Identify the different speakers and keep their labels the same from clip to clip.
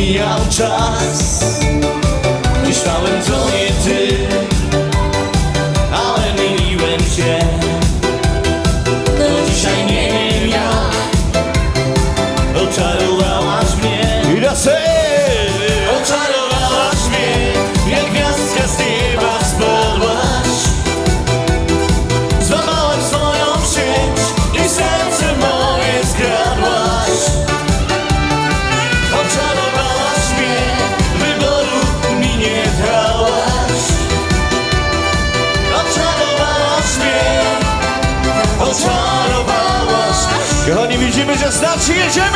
Speaker 1: mijał czas że znacznie jedziemy!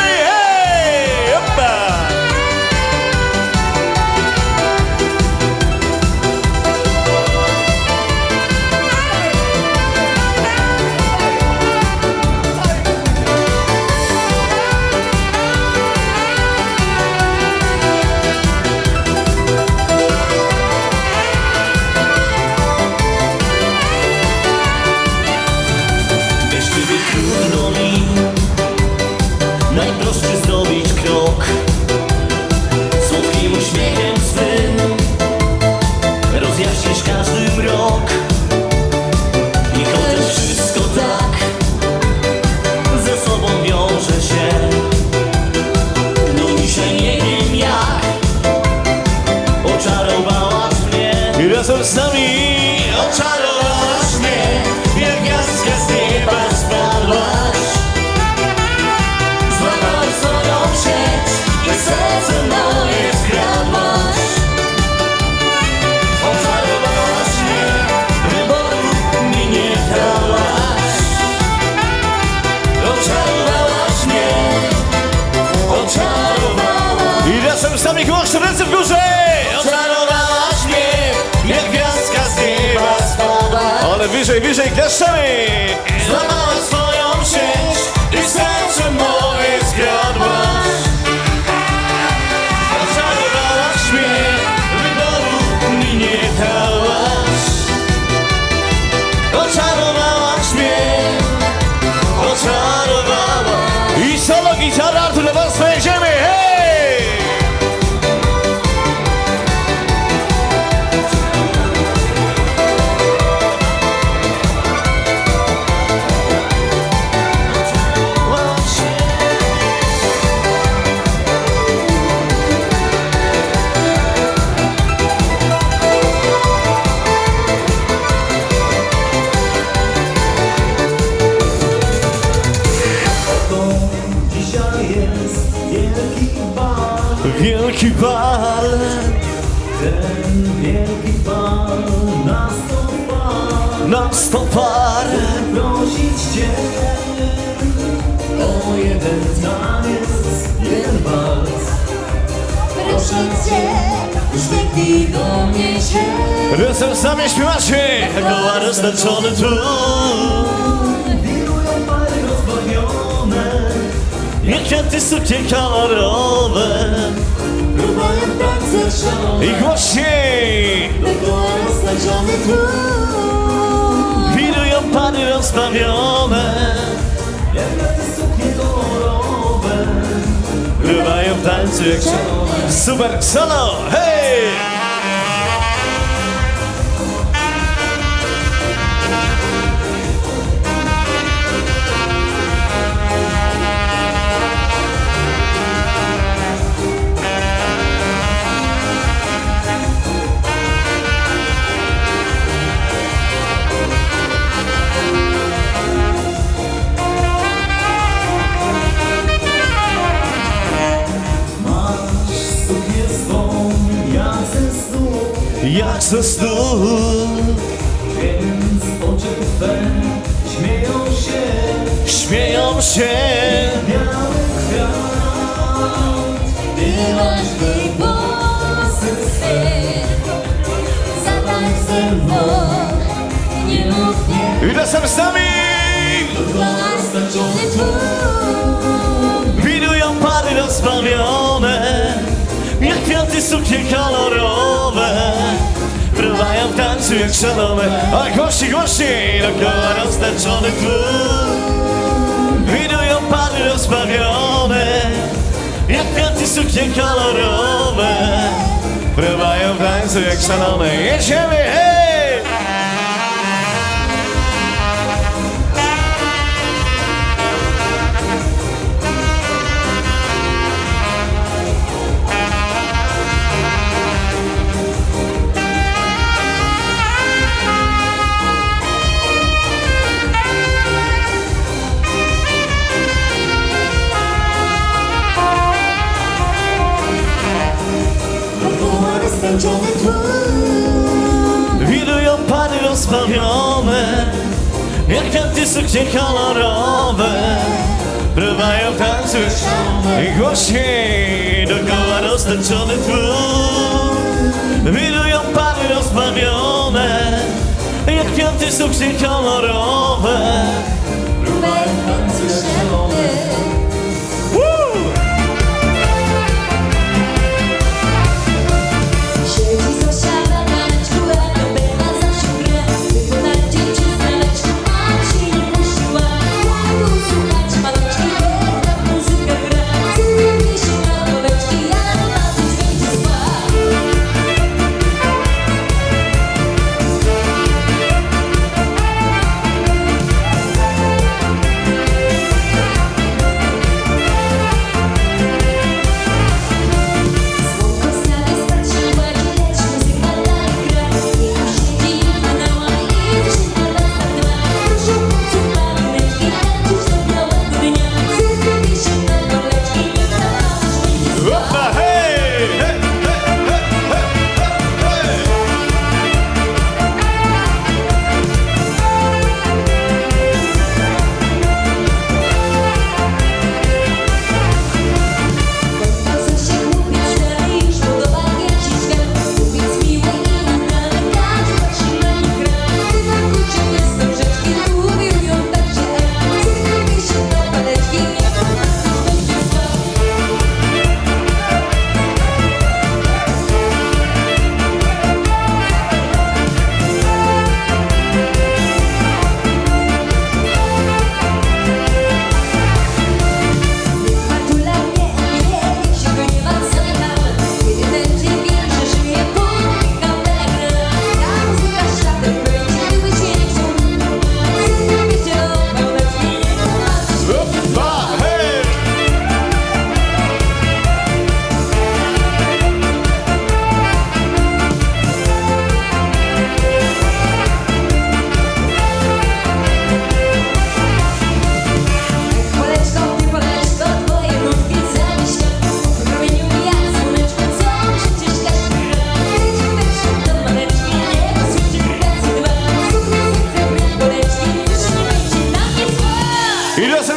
Speaker 1: Ręce w górze! Oczarowałaś mnie Jak gwiazdka z nieba spadłaś Ale wyżej, wyżej, klaszczemy
Speaker 2: Wielki bal. Ten wielki bal na sto par.
Speaker 1: Na sto par
Speaker 2: Prosić Cię o jeden taniec, jeden wals
Speaker 3: Proszę Cię, uśmiechnij do mnie się.
Speaker 1: Razem z nami śpiewacie. Goła roztaczony tu Kwiaty sukie kolorowe.
Speaker 3: Próbuję w tańce szalone
Speaker 1: I głośniej.
Speaker 3: Dookoła roztaczony tłum.
Speaker 1: Wirują pary rozbawione.
Speaker 2: Jak te suknie kolorowe.
Speaker 1: Bywają w tańcu jak Super solo, hej!
Speaker 2: Jak ze snu. Więc oczy Twe śmieją się.
Speaker 1: Śmieją się.
Speaker 2: Biały kwiat.
Speaker 3: Byłaś swe. Zatańcz ze mną. Nie mów nie.
Speaker 1: I razem z nami. Wirują pary rozbawione. Jak kwiaty suknie jak szalone Ale głośniej, głośniej Dookoła roztaczony tłum. Wirują pary rozbawione Jak kwiaty
Speaker 3: suknie kolorowe. Pływają w tańcu jak szalone. Jedziemy, hej! Pary rozbawione Jak kwiaty suknie kolorowe Pływają w tańcu jak szalone I głośniej Dookoła roztańczony tłum. Wirują pary rozbawione Jak kwiaty suknie kolorowe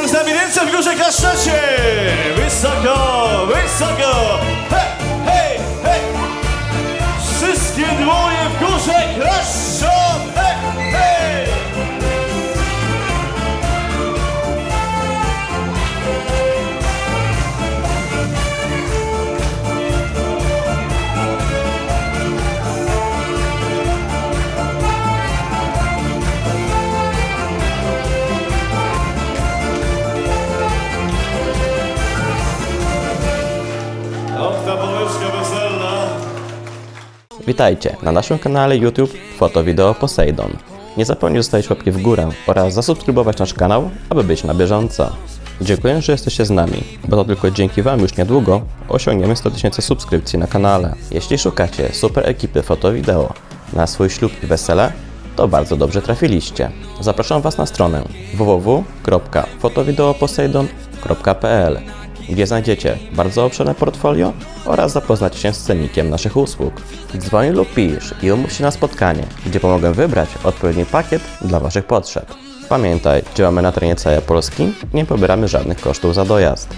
Speaker 3: z nami ręce w górze klaszczecie! Wysoko, wysoko! Hej, hej, hej! Wszystkie dłonie w górze klaszczą! Hej!
Speaker 4: Witajcie na naszym kanale YouTube Foto Wideo Poseidon. Nie zapomnij zostawić łapki w górę oraz zasubskrybować nasz kanał, aby być na bieżąco. Dziękuję, że jesteście z nami, bo to tylko dzięki Wam już niedługo osiągniemy 100 tysięcy subskrypcji na kanale. Jeśli szukacie super ekipy foto wideo na swój ślub i wesele, to bardzo dobrze trafiliście. Zapraszam Was na stronę www.fotowideoposeidon.pl gdzie znajdziecie bardzo obszerne portfolio oraz zapoznacie się z cennikiem naszych usług. Dzwoń lub pisz i umów się na spotkanie, gdzie pomogę wybrać odpowiedni pakiet dla Waszych potrzeb. Pamiętaj, działamy na terenie całej Polski nie pobieramy żadnych kosztów za dojazd.